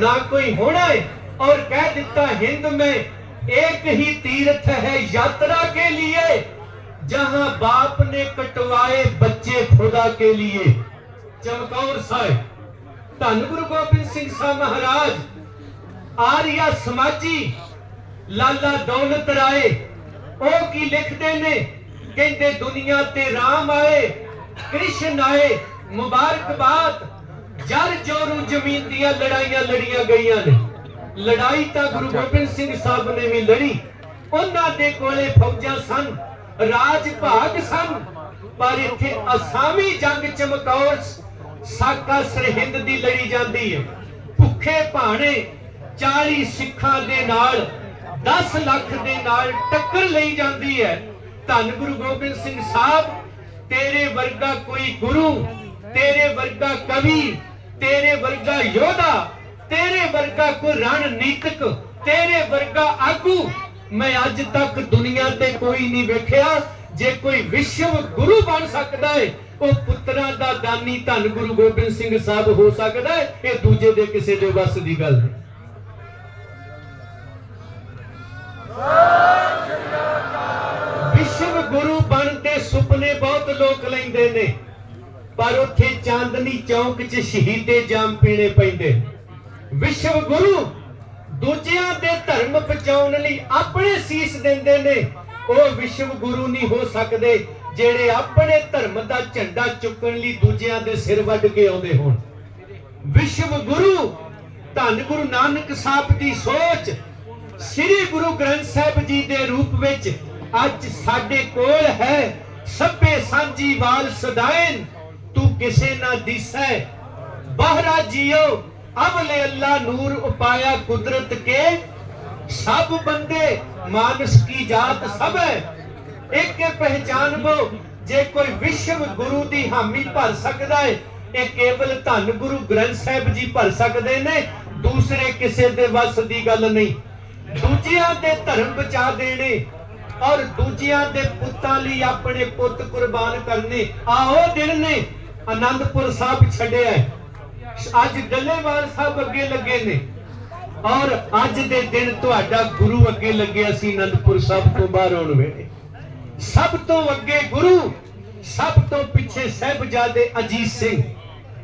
ना कोई होना है और कह देता हिंद में एक ही तीर्थ है यात्रा के लिए जहां बाप ने कटवाए बच्चे खुदा के लिए चमकौर साहिब ਧੰਨ ਗੁਰੂ ਗੋਬਿੰਦ ਸਿੰਘ ਸਾਹਿਬ ਮਹਾਰਾਜ ਆਰੀਆ ਸਮਾਜੀ ਲਾਲਾ ਦੌਲਤ ਰਾਏ ਉਹ ਕੀ ਲਿਖਦੇ ਨੇ ਕਹਿੰਦੇ ਦੁਨੀਆ ਤੇ ਰਾਮ ਆਏ ਕ੍ਰਿਸ਼ਨ ਆਏ ਮੁਬਾਰਕਬਾਦ ਜਰ ਜੋਰੂ ਜ਼ਮੀਨ ਦੀਆਂ ਲੜਾਈਆਂ ਲੜੀਆਂ ਗਈਆਂ ਨੇ। ਲੜਾਈ ਤਾਂ ਗੁਰੂ ਗੋਬਿੰਦ ਸਿੰਘ ਸਾਹਿਬ ਨੇ ਵੀ ਲੜੀ। ਉਹਨਾਂ ਦੇ ਕੋਲੇ ਫੌਜਾਂ ਸਨ ਰਾਜ ਭਾਗ ਸਨ। ਪਰ ਇੱਥੇ ਅਸਾਮੀ ਜੰਗ ਚਮਕੌਰ ਸਾਕਾ ਸਰਹਿੰਦ ਦੀ ਲੜੀ ਜਾਂਦੀ ਹੈ ਭੁੱਖੇ ਭਾਣੇ 40 ਸਿੱਖਾਂ ਦੇ ਨਾਲ 10 ਲੱਖ ਦੇ ਨਾਲ ਟੱਕਰ ਲਈ ਜਾਂਦੀ ਹੈ ਧੰਨ ਗੁਰੂ ਗੋਬਿੰਦ ਸਿੰਘ ਸਾਹਿਬ ਤੇਰੇ ਵਰਗਾ ਕੋਈ ਗੁਰੂ ਤੇਰੇ ਵਰਗਾ ਕਵੀ ਤੇਰੇ ਵਰਗਾ ਯੋਧਾ, ਤੇਰੇ ਵਰਗਾ ਕੋਈ ਰਣਨੀਤਕ, ਤੇਰੇ ਵਰਗਾ ਆਗੂ ਮੈਂ ਅੱਜ ਤੱਕ ਦੁਨੀਆ ਤੇ ਕੋਈ ਨਹੀਂ ਵੇਖਿਆ। ਜੇ ਕੋਈ ਵਿਸ਼ਵ ਗੁਰੂ ਬਣ ਸਕਦਾ ਹੈ ਉਹ ਪੁੱਤਰਾਂ ਦਾ ਦਾਨੀ ਧੰਨ ਗੁਰੂ ਗੋਬਿੰਦ ਸਿੰਘ ਸਾਹਿਬ ਹੋ ਸਕਦਾ ਹੈ ਇਹ ਦੂਜੇ ਦੇ ਕਿਸੇ ਦੇ ਵੱਸ ਦੀ ਗੱਲ ਨਹੀਂ। ਵਿਸ਼ਵ ਗੁਰੂ ਬਣ ਦੇ ਸੁਪਨੇ ਬਹੁਤ ਲੋਕ ਲੈਂਦੇ ਨੇ। ਚਾਂਦਨੀ ਚੌਕ 'ਚ ਸ਼ਹੀਦੇ ਜਾਮ ਪੀਣੇ ਪੈਂਦੇ। ਵਿਸ਼ਵ ਗੁਰੂ ਦੂਜਿਆਂ ਦੇ ਧਰਮ ਬਚਾਉਣ ਲਈ ਆਪਣੇ ਸੀਸ ਦਿੰਦੇ ਨੇ। ਉਹ ਵਿਸ਼ਵ ਗੁਰੂ ਨਹੀਂ ਹੋ ਸਕਦੇ, ਜਿਹੜੇ ਆਪਣੇ ਧਰਮ ਦਾ ਝੰਡਾ ਚੁੱਕਣ ਲਈ ਦੂਜਿਆਂ ਦੇ ਸਿਰ ਵੱਢ ਕੇ ਆਉਂਦੇ ਹੋਣ। ਵਿਸ਼ਵ ਗੁਰੂ, ਧੰਨ ਗੁਰੂ ਨਾਨਕ ਸਾਹਿਬ ਦੀ ਸੋਚ, ਸ੍ਰੀ ਗੁਰੂ ਗ੍ਰੰਥ ਸਾਹਿਬ ਜੀ ਦੇ ਰੂਪ ਵਿੱਚ ਅੱਜ ਸਾਡੇ ਕੋਲ ਹੈ। ਸਭੇ ਸਾਂਝੀ ਵਾਲ ਸਦਾਇਨ ਤੂੰ ਕਿਸੇ ਨਾ ਦਿਸੈ। ਬਹਰਾ ਜਿਓ, ਅਵਲੇ ਅੱਲਾ ਨੂਰ ਉਪਾਇਆ ਕੁਦਰਤ ਕੇ। ਸਭ ਬੰਦੇ ਮਾਨਸ ਕੀ ਜਾਤ ਸਭ ਹੈ। ਇੱਕ ਪਹਿਚਾਨਬੋ ਜੇ ਕੋਈ ਵਿਸ਼ਵ ਗੁਰੂ ਦੀ ਹਾਮੀ ਭਰ ਸਕਦਾ ਹੈ ਇਹ ਕੇਵਲ ਧੰਨ ਗੁਰੂ ਗ੍ਰੰਥ ਸਾਹਿਬ ਜੀ ਭਰ ਸਕਦੇ ਨੇ, ਦੂਸਰੇ ਕਿਸੇ ਦੇ ਵੱਸ ਦੀ ਗੱਲ ਨਹੀਂ। ਦੂਜਿਆਂ ਦੇ ਧਰਮ ਬਚਾ ਦੇਣੇ ਔਰ ਦੂਜਿਆਂ ਦੇ ਪੁੱਤਾਂ ਲਈ ਆਪਣੇ ਪੁੱਤ ਕੁਰਬਾਨ ਕਰਨੇ ਆਹੋ ਦਿਨ ਨੇ। ਆਨੰਦਪੁਰ ਸਾਹਿਬ ਛੱਡਿਆ ਹੈ। ਅੱਜ ਡੱਲੇਵਾਲ ਸਾਹਿਬ ਅੱਗੇ ਲੱਗੇ ਨੇ। ਔਰ ਅੱਜ ਦੇ ਦਿਨ ਤੁਹਾਡਾ ਗੁਰੂ ਅੱਗੇ ਲੱਗਿਆ ਸੀ ਆਨੰਦਪੁਰ ਸਾਹਿਬ ਤੋਂ ਬਾਹਰ ਆਉਣ ਵੇਲੇ। ਸਭ ਤੋਂ ਅੱਗੇ ਗੁਰੂ, ਸਭ ਤੋਂ ਪਿੱਛੇ ਸਹਿਬਜ਼ਾਦੇ ਅਜੀਤ ਸਿੰਘ।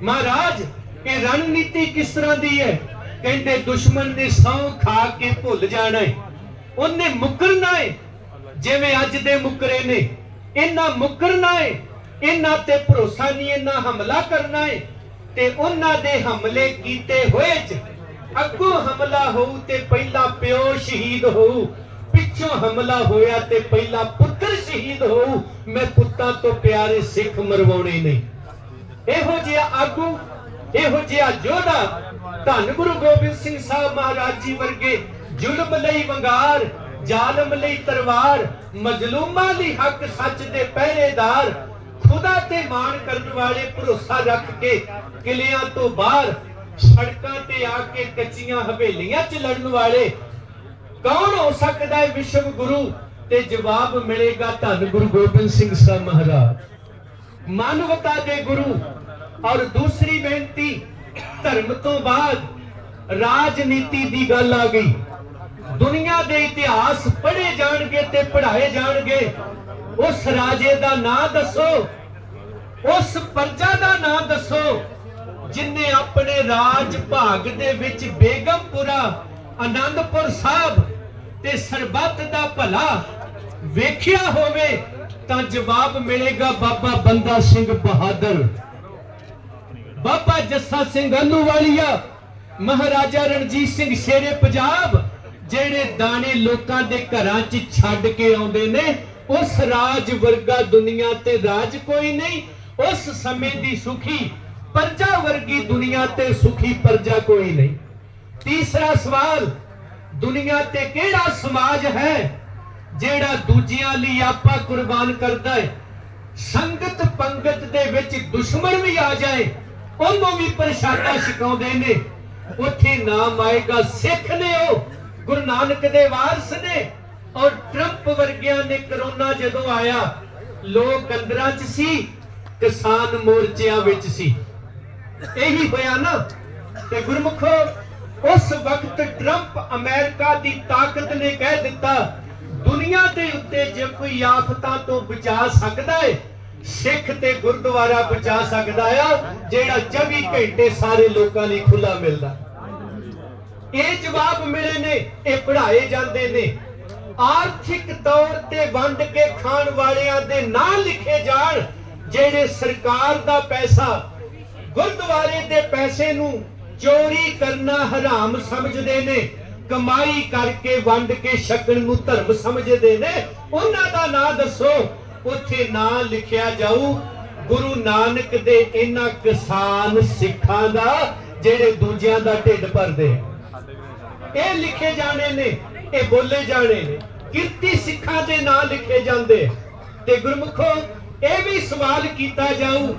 ਮਹਾਰਾਜ, ਇਹ ਰਣਨੀਤੀ ਕਿਸ ਤਰ੍ਹਾਂ ਦੀ ਹੈ? ਕਹਿੰਦੇ ਦੁਸ਼ਮਣ ਨੇ ਸੌ ਖਾ ਕੇ ਭੁੱਲ ਜਾਣਾ ਹੈ। ਉਹਨੇ ਮੁਕਰਨਾ ਹੈ, ਜਿਵੇਂ ਅੱਜ ਦੇ ਮੁਕਰੇ ਨੇ। ਇਹਨਾਂ ਮੁਕਰਨਾ ਹੈ ਇਹਨਾਂ ਤੇ ਭਰੋਸਾ ਨਹੀਂ, ਇਹਨਾਂ ਹਮਲਾ ਕਰਨਾ ਹੈ ਤੇ ਉਹਨਾਂ ਦੇ ਹਮਲੇ ਕੀਤੇ ਹੋਏ ਚ ਅੱਗੋਂ ਹਮਲਾ ਹੋਊ ਤੇ ਪਹਿਲਾ ਪਿਓ ਸ਼ਹੀਦ ਹੋਊ। ਪਿੱਛੋਂ ਹਮਲਾ ਹੋਇਆ ਤੇ ਪਹਿਲਾ ਪੁੱਤਰ ਸ਼ਹੀਦ ਹੋਊ। ਮੈਂ ਪੁੱਤਾਂ ਤੋਂ ਪਿਆਰੇ ਸਿੱਖ ਮਰਵਾਉਣੇ ਨਹੀਂ ਇਹੋ ਜਿਹਾ ਆਗੂ, ਇਹੋ ਜਿਹਾ ਜੋਧਾ ਧੰਨ ਗੁਰੂ ਗੋਬਿੰਦ ਸਿੰਘ ਸਾਹਿਬ ਮਹਾਰਾਜ ਜੀ ਵਰਗੇ ਜ਼ੁਲਮ ਲਈ ਵੰਗਾਰ, ਜ਼ਾਲਮ ਲਈ ਤਲਵਾਰ, ਮਜ਼ਲੂਮਾਂ ਲਈ ਹੱਕ ਸੱਚ ਦੇ ਪਹਿਰੇਦਾਰ ਖੁਦਾ ਤੇ ਮਾਣ ਕਰਨ ਵਾਲੇ ਭਰੋਸਾ ਰੱਖ ਕੇ ਕਿਲਿਆਂ ਤੋਂ ਬਾਹਰ ਸੜਕਾਂ ਤੇ ਆ ਕੇ ਕੱਚੀਆਂ ਹਵੇਲੀਆਂ 'ਚ ਲੜਨ ਵਾਲੇ ਕੌਣ ਹੋ ਸਕਦਾ ਹੈ ਵਿਸ਼ਵ ਗੁਰੂ? ਤੇ ਜਵਾਬ ਮਿਲੇਗਾ ਧੰਨ ਗੁਰੂ ਗੋਬਿੰਦ ਸਿੰਘ ਸਾਹਿਬ ਮਹਾਰਾਜ। ਮਾਨਵਤਾ ਦੇ ਗੁਰੂ। ਔਰ ਦੂਸਰੀ ਬੇਨਤੀ, ਧਰਮ ਤੋਂ ਬਾਅਦ ਰਾਜਨੀਤੀ ਦੀ ਗੱਲ ਆ ਗਈ। ਦੁਨੀਆ ਦੇ ਇਤਿਹਾਸ ਪੜ੍ਹੇ ਜਾਣਗੇ ਤੇ ਪੜ੍ਹਾਏ ਜਾਣਗੇ। ਉਸ ਰਾਜੇ ਦਾ ਨਾਂ ਦੱਸੋ, ਉਸ ਪਰਜਾ ਦਾ ਨਾਂ ਦੱਸੋ, ਜਿਨੇ ਆਪਣੇ ਰਾਜ ਭਾਗ ਦੇ ਵਿੱਚ ਬੇਗਮਪੁਰਾ ਆਨੰਦਪੁਰ ਸਾਹਿਬ ਤੇ ਸਰਬੱਤ ਦਾ ਭਲਾ ਵੇਖਿਆ ਹੋਵੇ, ਤਾਂ ਜਵਾਬ ਮਿਲੇਗਾ ਬਾਬਾ ਬੰਦਾ ਸਿੰਘ ਬਹਾਦਰ। ਬਾਬਾ ਜੱਸਾ ਸਿੰਘ ਅਲੂਵਾਲੀਆ ਮਹਾਰਾਜਾ ਰਣਜੀਤ ਸਿੰਘ ਸ਼ੇਰੇ ਪੰਜਾਬ ਜਿਹੜੇ ਦਾਣੇ ਲੋਕਾਂ ਦੇ ਘਰਾਂ 'ਚ ਛੱਡ ਕੇ ਆਉਂਦੇ ਨੇ, ਉਸ ਰਾਜ ਵਰਗਾ ਦੁਨੀਆ ਤੇ ਰਾਜ ਕੋਈ ਨਹੀਂ। ਉਸ ਸਮੇਂ ਦੀ ਸੁਖੀ ਪਰਜਾ ਵਰਗੀ ਦੁਨੀਆ ਤੇ ਸੁਖੀ ਪਰਜਾ ਕੋਈ ਨਹੀਂ। ਤੀਸਰਾ ਸਵਾਲ, ਦੁਨੀਆ ਤੇ ਕਿਹੜਾ ਸਮਾਜ ਹੈ ਜਿਹੜਾ ਦੂਜਿਆਂ ਲਈ ਆਪਾ ਕੁਰਬਾਨ ਕਰਦਾ ਹੈ? ਸੰਗਤ ਪੰਗਤ ਦੇ ਵਿੱਚ ਦੁਸ਼ਮਣ ਵੀ ਆ ਜਾਏ, ਉਹਨੂੰ ਵੀ ਪ੍ਰਸ਼ਾਦਾ ਛਕਾਉਂਦੇ ਨੇ। ਉੱਥੇ ਨਾਮ ਆਏਗਾ, ਸਿੱਖ ਨੇ ਉਹ। ਗੁਰੂ ਨਾਨਕ ਦੇ ਵਾਰਸ ਨੇ ਔਰ ਟਰੰਪ ਵਰਗਿਆਂ ਨੇ ਕਰੋਨਾ ਜਦੋਂ ਆਇਆ, ਲੋਕ ਅੰਦਰਾਂ 'ਚ ਸੀ, ਕਿਸਾਨ ਮੋਰਚਿਆਂ ਵਿੱਚ ਸੀ। ਇਹੀ ਹੋਇਆ ਨਾ ਤੇ ਗੁਰਮੁਖੋ, ਉਸ ਵਕਤ ਟਰੰਪ ਅਮਰੀਕਾ ਦੀ ਤਾਕਤ ਨੇ ਕਹਿ ਦਿੱਤਾ, ਦੁਨੀਆ ਦੇ ਉੱਤੇ ਜੇ ਕੋਈ ਆਫਤਾਂ ਤੋਂ ਬਚਾ ਸਕਦਾ ਹੈ ਸਿੱਖ ਤੇ ਗੁਰਦੁਆਰਾ ਬਚਾ ਸਕਦਾ ਆ, ਜਿਹੜਾ 24 ਘੰਟੇ ਸਾਰੇ ਲੋਕਾਂ ਲਈ ਖੁੱਲਾ ਮਿਲਦਾ। ਇਹ ਜਵਾਬ ਮਿਲੇ ਨੇ, ਇਹ ਪੜ੍ਹਾਏ ਜਾਂਦੇ ਨੇ। ਆਰਥਿਕ ਤੌਰ ਤੇ ਵੰਡ ਕੇ ਖਾਣ ਵਾਲਿਆਂ ਦੇ ਨਾਂ ਲਿਖੇ ਜਾਣ, ਜਿਹੜੇ ਸਰਕਾਰ ਦਾ ਪੈਸਾ ਗੁਰਦੁਆਰੇ ਦੇ ਪੈਸੇ ਨੂੰ ਚੋਰੀ ਕਰਨਾ ਹਰਾਮ ਸਮਝਦੇ ਨੇ, ਕਮਾਈ ਕਰਕੇ ਵੰਡ ਕੇ ਛਕਣ ਨੂੰ ਧਰਮ ਸਮਝਦੇ ਨੇ, ਉਹਨਾਂ ਦਾ ਨਾਂ ਦੱਸੋ। ਉੱਥੇ ਨਾਂ ਲਿਖਿਆ ਜਾਊ, ਗੁਰੂ ਨਾਨਕ ਦੇ ਇਹਨਾਂ ਕਿਸਾਨ ਸਿੱਖਾਂ ਦਾ, ਜਿਹੜੇ ਦੂਜਿਆਂ ਦਾ ਢਿੱਡ ਭਰਦੇ। ਇਹ ਲਿਖੇ ਜਾਣੇ ਨੇ, ਇਹ ਬੋਲੇ ਜਾਣੇ ਨੇ। ਕਿਰਤੀ ਸਿੱਖਾਂ ਦੇ ਨਾਂ ਲਿਖੇ ਜਾਂਦੇ। ਤੇ ਗੁਰਮੁਖੋ, ਇਹ ਵੀ ਸਵਾਲ ਕੀਤਾ ਜਾਊ,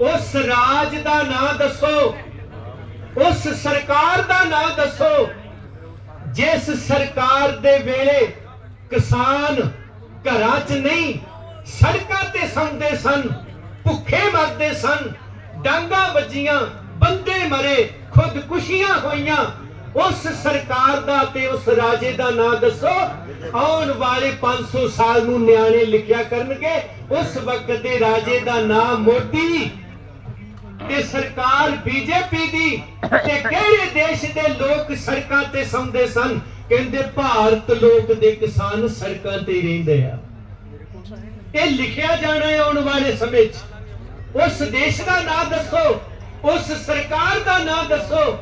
ਉਸ ਰਾਜ ਦਾ ਨਾਂ ਦੱਸੋ, ਉਸ ਸਰਕਾਰ ਦਾ ਨਾਂ ਦੱਸੋ, ਜਿਸ ਸਰਕਾਰ ਦੇ ਵੇਲੇ ਕਿਸਾਨ ਘਰਾਂ 'ਚ ਨਹੀਂ, ਸੜਕਾਂ ਤੇ ਸੌਂਦੇ ਸਨ, ਭੁੱਖੇ ਮਰਦੇ ਸਨ, ਡਾਂਗਾ ਵੱਜੀਆਂ, ਬੰਦੇ ਮਰੇ, ਖੁਦਕੁਸ਼ੀਆਂ ਹੋਈਆਂ ਉਸ ਸਰਕਾਰ ਦਾ ਤੇ ਉਸ ਰਾਜੇ ਦਾ ਨਾਂ ਦੱਸੋ। ਆਉਣ ਵਾਲੇ 500 ਸਾਲ ਨੂੰ ਨਿਆਣੇ ਲਿਖਿਆ ਕਰਨਗੇ। ਉਸ ਵਕਤ ਦੇ ਰਾਜੇ ਦਾ ਨਾਂ ਮੋਦੀ ਤੇ ਸਰਕਾਰ ਬੀਜੇਪੀ ਦੀ। ਤੇ ਕਿਹੜੇ ਦੇਸ਼ ਦੇ ਲੋਕ ਸੜਕਾਂ ਤੇ ਸੌਂਦੇ ਸਨ? ਕਹਿੰਦੇ ਭਾਰਤ ਲੋਕ ਦੇ ਕਿਸਾਨ ਸੜਕਾਂ ਤੇ ਰਹਿੰਦੇ ਆ। ਇਹ ਲਿਖਿਆ ਜਾਣਾ ਹੈ ਆਉਣ ਵਾਲੇ ਸਮੇਂ 'ਚ। ਉਸ ਦੇਸ਼ ਦਾ ਨਾਂ ਦੱਸੋ। ਉਸ ਸਰਕਾਰ ਦਾ ਨਾਂ ਦੱਸੋ।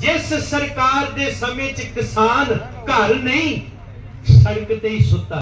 ਜਿਸ ਸਰਕਾਰ ਦੇ ਸਮੇਂ 'ਚ ਕਿਸਾਨ ਘਰ ਨਹੀਂ ਸੜਕ ਤੇ ਹੀ ਸੁੱਤਾ।